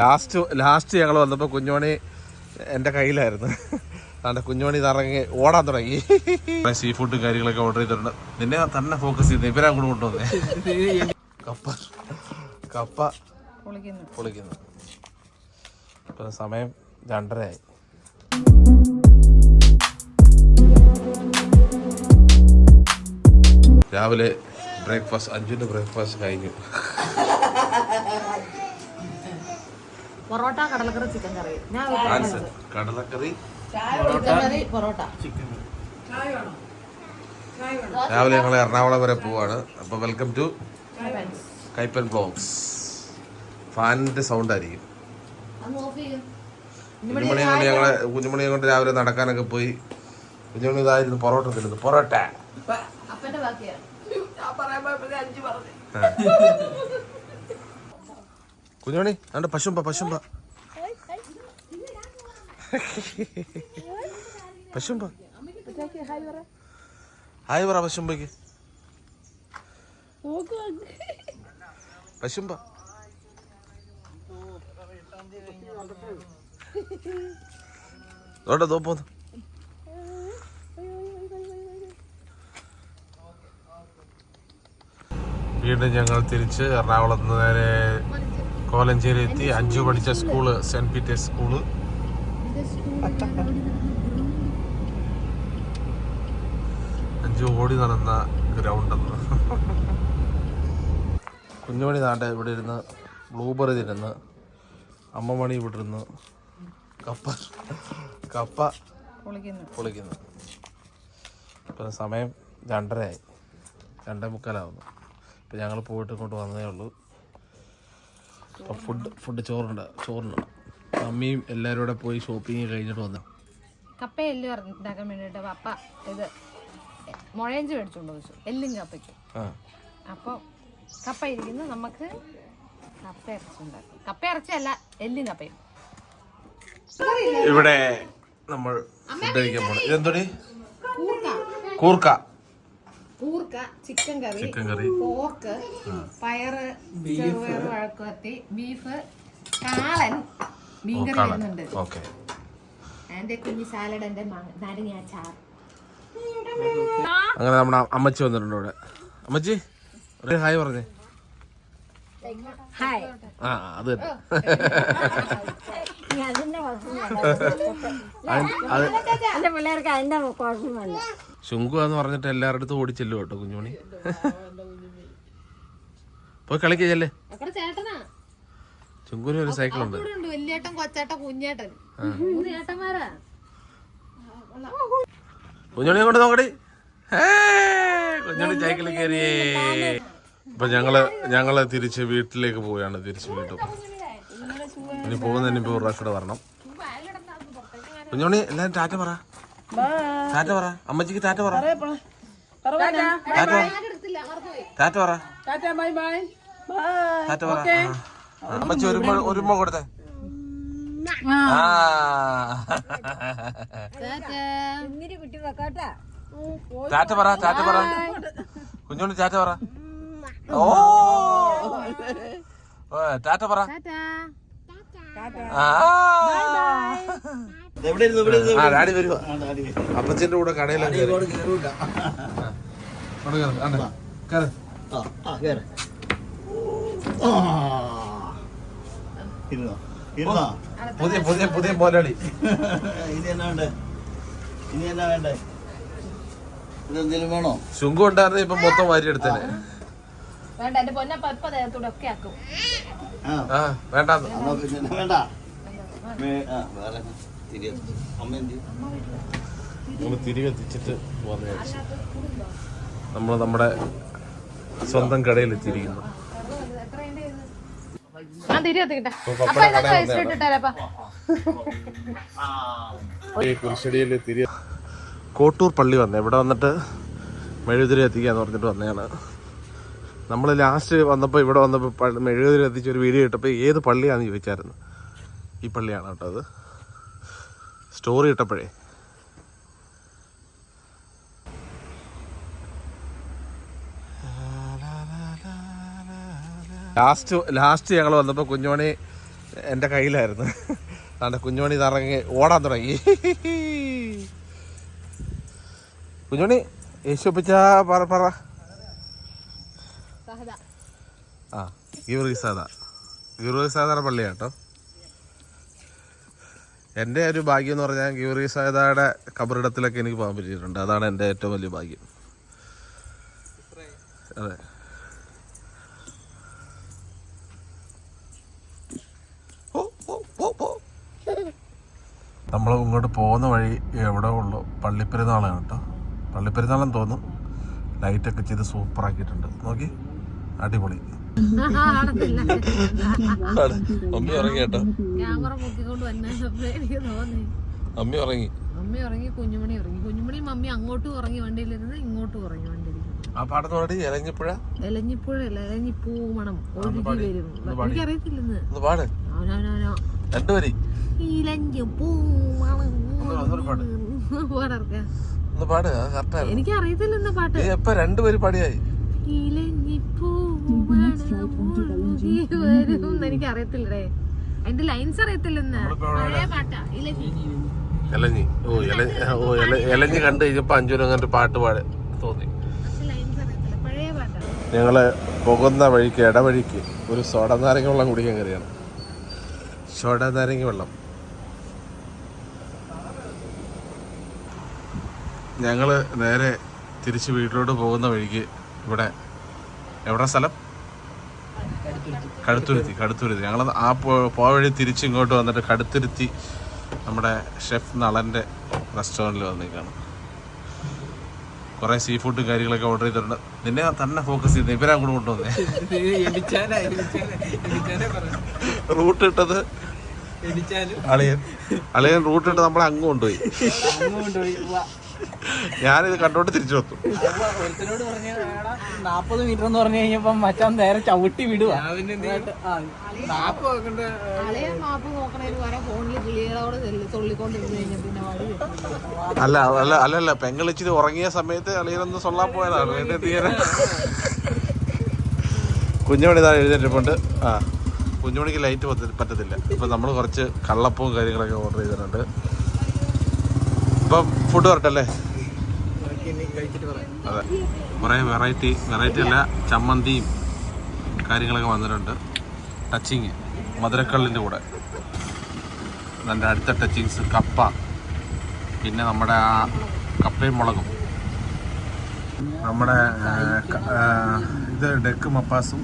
Last last ഞങ്ങൾ വന്നപ്പോൾ കുഞ്ഞോണി എന്റെ കയ്യിലായിരുന്നു. അതുകൊണ്ട് കുഞ്ഞോണി ഇറങ്ങി ഓടാൻ തുടങ്ങി. സീ ഫുഡ് കാര്യങ്ങളൊക്കെ ഓർഡർ ചെയ്തിട്ടുണ്ട്. നിന്നെ തന്നെ ഫോക്കസ് ചെയ്ത് ഇവരാ കൂടെ കൊണ്ടുവന്നേ. കപ്പ. കപ്പ പൊളിക്കുന്നു. അപ്പം ഇപ്പം സമയം രണ്ടരയായി. രാവിലെ ബ്രേക്ക്ഫാസ്റ്റ് അഞ്ചിന്റെ ബ്രേക്ക്ഫാസ്റ്റ് കഴിഞ്ഞു. പൊറോട്ട കടലക്കറി ചിക്കൻ കറി ഞാൻ ആൻസർ. കടലക്കറി ചിക്കൻ കറി പൊറോട്ട. രാവിലെ ഞങ്ങൾ എറണാകുളം വരെ പോവാണ്. അപ്പോൾ വെൽക്കം ടു കൈപ്പൻ ബ്ലോഗ്സ് ഫാനിന്റെ സൗണ്ട് ആയിരിക്കും. കുഞ്ഞുമണി ഓഫ് ചെയ്യും. കുഞ്ഞുമണിയെ കൊണ്ട് ഞങ്ങളെ കുഞ്ഞുമണിയെ കൊണ്ട് രാവിലെ നടക്കാനൊക്കെ പോയി. കുഞ്ഞുമണി ഇതായിരുന്നു പൊറോട്ട തിന്നത് പൊറോട്ട. കുഞ്ഞുമണി അവന്റെ പശുമ്പ പശുമ്പ. പശുമ്പ. ഹായ് പറ പശുമ്പക്ക് പശുമ്പ. ദോട്ടെ തോപ്പോ വീണ്ടും ഞങ്ങൾ തിരിച്ച് എറണാകുളത്ത് നേരെ കോലഞ്ചേരി എത്തി. അഞ്ചു പഠിച്ച school saint Peter's school. Anju ഓടി നടന്ന ഗ്രൗണ്ട് എന്ന് കുഞ്ഞുമണി നാട്ടെ ഇവിടെ ഇരുന്ന് ബ്ലൂബെറി തിരുന്ന് അമ്മമണി ഇവിടെ ഇരുന്ന് കപ്പ കപ്പ പൊളിക്കുന്നു. പൊളിക്കുന്നു. ഇപ്പം സമയം രണ്ടരയായി. രണ്ടേ മുക്കാലാവുന്നു. ഇപ്പം ഞങ്ങൾ പോയിട്ട് ഇങ്ങോട്ട് വന്നതേ ഉള്ളൂ. അപ്പം ഫുഡ് ഫുഡ് ചോറുണ്ട് ചോറുണ്ട്. അമ്മയും എല്ലാവരും കൂടെ പോയി ഷോപ്പിംഗ് കഴിഞ്ഞിട്ട് വന്നു കപ്പ എല്ല് ഉണ്ടാക്കാൻ വേണ്ടിട്ട് പപ്പ ഇത് മുഴയഞ്ച് മേടിച്ചോണ്ട് വെച്ചു എല്ലും കപ്പയ്ക്ക്. അപ്പോൾ കപ്പ ഇരിക്കുന്നു. നമുക്ക് കപ്പ ഇറച്ചുണ്ടാക്കും കപ്പ ഇറച്ചല്ല എല്ലും കപ്പയും. ഇവിടെ നമ്മൾ ഫുഡ് കഴിക്കാൻ പോകണം ഇതെന്തോടി? കൂർക്ക. കൂർക്ക chicken curry chicken curry. Pork പയറ് ചെറുപയർ വഴക്കുവത്തി ബീഫ് കാളൻ. മീൻകറി വരുന്നുണ്ട്. ഓക്കെ. എന്റെ കുഞ്ഞി സാലഡ് എന്റെ നാരങ്ങ അച്ചാർ. അങ്ങനെ നമ്മുടെ അമ്മച്ചി വന്നിട്ടുണ്ട് ഇവിടെ. അമ്മച്ചി ഒരു ഹായ് പറഞ്ഞേ. ഹായ്. ആ അത് തന്നെ. അതിന്റെ പിള്ളേർക്ക് അതിന്റെ കുഴപ്പമില്ല ശുങ്കു എന്ന് പറഞ്ഞിട്ട് എല്ലാവരുടെ അടുത്തും ഓടിച്ചെല്ലു കേട്ടോ കുഞ്ഞുമണി. പോയി കളിക്കല്ലേ ചുങ്കുവിന് ഒരു സൈക്കിൾ ഉണ്ട്. വലിയേട്ടൻ കൊച്ചേട്ടൻ കുഞ്ഞേട്ടൻ. കൊണ്ട് നോക്കടി. ഹേ, കുഞ്ഞുണി സൈക്കിളിൽ കയറിയേ. ഇപ്പൊ ഞങ്ങൾ ഞങ്ങൾ തിരിച്ച് വീട്ടിലേക്ക് പോവുകയാണ് തിരിച്ച് വീട്ടിൽ ഇനി പോകുന്നതിന് ഇപ്പൊ ഒരു പ്രാവശ്യം വരണം. കുഞ്ഞുണി എല്ലാരും ടാറ്റ പറ. ടാറ്റ പറ. അമ്മച്ചിക്ക് ടാറ്റ പറ. ടാറ്റ പറ. ടാറ്റ പറ. ടാറ്റ പറ. ആ. അമ്മച്ചി ഒരുമ ഒരുമ കൊടുത്തേ. ആ. ഇന്നിരി കുട്ടി വെക്കോട്ടാ. ടാറ്റ പറ ടാറ്റ പറ. കുഞ്ഞോണ്ട് ടാറ്റ പറ. ഓ. ഓ, ടാറ്റ പറ. ആ. ആ ഡാഡി വരുവാ. അപ്പച്ചന്റെ കൂടെ കടയിലാണ് പുതിയ പുതിയ പുതിയ പോരാളി. ഇനി എന്നാ വേണ്ടേ? ഇനി എന്നാ വേണ്ടേ? വേണോ? ശുങ്കം ഉണ്ടായിരുന്ന ഇപ്പൊ മൊത്തം വാരി എടുത്തേനെ. വേണ്ട എന്റെ പൊന്നപ്പ ഇപ്പൊ ദേഹത്തൂടെ ഒക്കെ ആക്കും. ആ. വേണ്ട? വേണ്ട വേറെ നമ്മൾ തിരികെ വന്നു നമ്മൾ നമ്മുടെ സ്വന്തം കടയിൽ എത്തിയിരിക്കുന്നു കുരിശടിയിൽ തിരി കോട്ടൂർ പള്ളി വന്നേ. ഇവിടെ വന്നിട്ട് മെഴുകുതിരി എത്തിക്കാന്ന് പറഞ്ഞിട്ട് വന്നതാണ് നമ്മൾ ലാസ്റ്റ് വന്നപ്പോൾ ഇവിടെ വന്നപ്പോൾ മെഴുകുതിരി എത്തിച്ച ഒരു വീഡിയോ ഇട്ടപ്പോൾ ഏത് പള്ളിയാണെന്ന് ചോദിച്ചായിരുന്നു. ഈ പള്ളിയാണ് കേട്ടോ അത്. സ്റ്റോറി ഇട്ടപ്പോഴേ. ലാസ്റ്റ് ലാസ്റ്റ് ഞങ്ങൾ വന്നപ്പോൾ കുഞ്ഞുമണി എന്റെ കയ്യിലായിരുന്നു. അതുകൊണ്ട് കുഞ്ഞുമണി ഇറങ്ങി ഓടാൻ തുടങ്ങി. കുഞ്ഞുമണി പിച്ച പറ പറ. ഗീവർഗി ആ ഗീവർഗീസാദ ഗീവർഗീസാദയുടെ പള്ളിയാട്ടോ എന്റെ ഒരു ഭാഗ്യം എന്ന് പറഞ്ഞാൽ ഗീവർഗീസാദയുടെ കബറിടത്തിലൊക്കെ എനിക്ക് പോകാൻ പറ്റിയിട്ടുണ്ട്. അതാണ് എന്റെ ഏറ്റവും വലിയ ഭാഗ്യം. അതെ. നമ്മൾ ഇങ്ങോട്ട് പോകുന്ന വഴി എവിടെ ഉള്ളു? പള്ളിപ്പെരുന്നാളാണ് കേട്ടോ. പള്ളിപ്പെരുന്നാളെന്ന് തോന്നും ലൈറ്റൊക്കെ ചെയ്ത് സൂപ്പറാക്കിയിട്ടുണ്ട് നോക്കി. അടിപൊളി. അമ്മി ഉറങ്ങി കേട്ടോ. ക്യാമറ പൊക്കിക്കൊണ്ട് വന്നപ്പോ എനിക്ക് തോന്നി. അമ്മി ഉറങ്ങി. അമ്മ ഉറങ്ങി കുഞ്ഞുമണി ഉറങ്ങി. കുഞ്ഞുമണി മമ്മി അങ്ങോട്ടും ഉറങ്ങി വണ്ടിയിലിരുന്ന് ഇങ്ങോട്ടും ഉറങ്ങി വണ്ടിയിൽ ആ പാടത്ത് പാടി ഇലഞ്ഞിപ്പുഴ എലഞ്ഞിപ്പുഴയല്ല എലഞ്ഞിപ്പൂ മണം ഒഴുകി വരും. എനിക്കറിയത്തില്ലെന്ന്. അവനവനോ രണ്ടുപേരി ഇലഞ്ഞിപ്പൂ മണം ഒന്നൂടെ പാട്. പാടർക്ക ഒന്ന് പാട് അത് കറക്റ്റായിരുന്നു എനിക്ക് അറിയത്തില്ലെന്ന പാട്ട്. എപ്പ രണ്ടുപേര് പാടിയായി? ഇലഞ്ഞിപ്പൂ വരും എനിക്ക് അറിയത്തില്ലടേ. അതിന്റെ ലൈൻസ് അറിയത്തില്ലെന്ന്. പഴയ പാട്ടാ ഇലഞ്ഞി. ഓ ഇല ഓ ഇല ഇലഞ്ഞി കണ്ടു കഴിഞ്ഞപ്പോ അഞ്ചൂരം അങ്ങനത്തെ പാട്ട് പാടി തോന്നി. പക്ഷെ ലൈൻസ് അറിയത്തില്ല. പഴയ പാട്ടാ. ഞങ്ങൾ പോകുന്ന വഴിക്ക് ഇടവഴിക്ക് ഒരു സോഡ നാരങ്ങ വെള്ളം കുടിക്കാൻ കയറിയാണ്. സോഡ നാരങ്ങ വെള്ളം. ഞങ്ങൾ നേരെ തിരിച്ച് വീട്ടിലോട്ട് പോകുന്ന വഴിക്ക് ഇവിടെ എവിടെ സ്ഥലം? കടുത്തുരുത്തി കടുത്തുരുത്തി. ഞങ്ങൾ ആ പോയ വഴി തിരിച്ച് ഇങ്ങോട്ട് വന്നിട്ട് കടുത്തുരുത്തി നമ്മുടെ ഷെഫ് നളന്റെ റെസ്റ്റോറന്റിൽ വന്നേക്കാണ് കുറേ സീ ഫുഡും കാര്യങ്ങളൊക്കെ ഓർഡർ ചെയ്തിട്ടുണ്ട്. നിന്നെ തന്നെ ഫോക്കസ് ചെയ്ത് ഇവരെ കൂടെ കൊണ്ടുവന്നേ. റൂട്ട് ഇട്ടത് അളിയൻ. അളിയൻ റൂട്ട് ഇട്ട് നമ്മളെ അങ്ങ് കൊണ്ടുപോയി. ഞാനിത് കണ്ടോണ്ട് തിരിച്ചു വന്നു. ഒരുത്തനോട് പറഞ്ഞ നാപ്പത് മീറ്റർ എന്ന് പറഞ്ഞു കഴിഞ്ഞപ്പോ മച്ചാൻ നേരെ ചവിട്ടി കിട്ടില്ല. അല്ല അല്ല അല്ലല്ല പെങ്ങളിച്ചിരി ഉറങ്ങിയ സമയത്ത് അളിയനൊന്ന് സൊള്ളാ പോയതാണ്. എന്റെ തീരെ കുഞ്ഞുമണി താഴെ എഴുന്നേറ്റിപ്പുണ്ട് ആ കുഞ്ഞുമണിക്ക് ലൈറ്റ് പറ്റ പറ്റത്തില്ല. ഇപ്പം നമ്മൾ കുറച്ച് കള്ളപ്പവും കാര്യങ്ങളൊക്കെ ഓർഡർ ചെയ്തിട്ടുണ്ട്. ഇപ്പം ഫുഡ് വരട്ടല്ലേ? അതെ. കുറേ വെറൈറ്റി വെറൈറ്റി അല്ല ചമ്മന്തിയും കാര്യങ്ങളൊക്കെ വന്നിട്ടുണ്ട്. ടച്ചിങ് മധുരക്കള്ളിന്റെ കൂടെ. നല്ല അടുത്ത ടച്ചിങ്സ് കപ്പ. പിന്നെ നമ്മുടെ ആ കപ്പയും മുളകും. നമ്മുടെ ഇത് ഡെക്ക് മപ്പാസും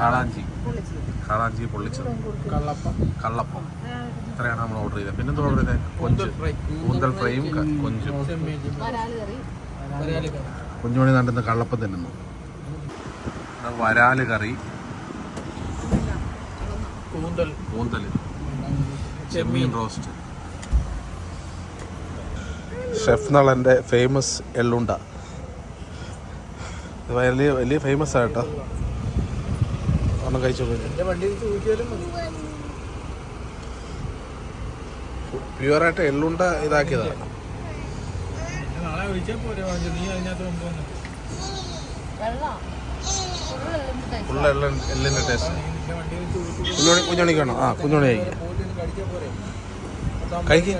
കാളാഞ്ചി കാളാഞ്ചി പൊള്ളിച്ചത്. കള്ളപ്പം. കള്ളപ്പം. ഇത്രയാണ് നമ്മൾ ഓർഡർ ചെയ്തത്? പിന്നെ ഓർഡർ ചെയ്തത് കൊഞ്ച്. കൂന്തൽ ഫ്രൈയും കൊഞ്ചും വരാൽ കറി ഒരാൾ കുഞ്ഞുമണി നണ്ടുന്ന കള്ളപ്പം തിന്നുന്നു. വരാൽ കറി. കൂന്തൽ. കൂന്തൽ. ചെമ്മീൻ. റോസ്റ്റ് ഷെഫ് നളന്റെ ഫേമസ് എള്ളുണ്ട. ഇത് വലിയ വലിയ ഫേമസ് ആയിട്ടോ. ഒന്നും കഴിച്ചു എന്റെ full എള്ളുണ്ട ഇതാക്കിയതാണ്. എള്ള എള്ളിന്റെ ടേസ്റ്റ് കുഞ്ഞുണി കുഞ്ഞുണിക്കാണോ ആ കുഞ്ഞുണി കഴിക്ക്.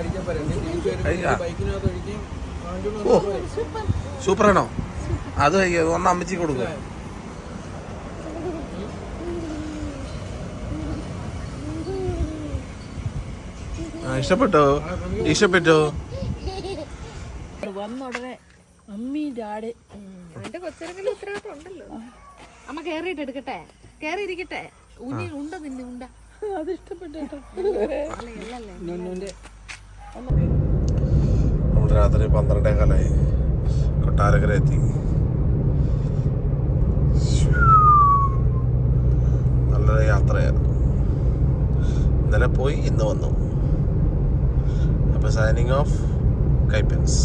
കഴിക്കാം. ഓ സൂപ്പറാണോ അത് കഴിക്കുക ഒന്ന് അമ്മച്ചി കൊടുക്കുക ഇഷ്ടപ്പെട്ടോ? ഇഷ്ടപ്പെട്ടോ വന്നുടനെ അമ്മി ഡാഡ് എന്റെ കൊച്ചിറങ്ങലും ഉത്തരവാദിത്തം ഉണ്ടല്ലോ. അമ്മ കേറിയിട്ട് എടുക്കട്ടെ? കേറി ഇരിക്കട്ടെ ഉനി ഉണ്ട നിന്നെ ഉണ്ട. നമ്മൾ രാത്രി പന്ത്രണ്ടേ കാലായി കൊട്ടാരക്കര എത്തി. നല്ലൊരു യാത്രയായിരുന്നു. ഇന്നലെ പോയി ഇന്ന് വന്നു. അപ്പോൾ സൈനിങ് ഓഫ് കൈപ്പൻസ്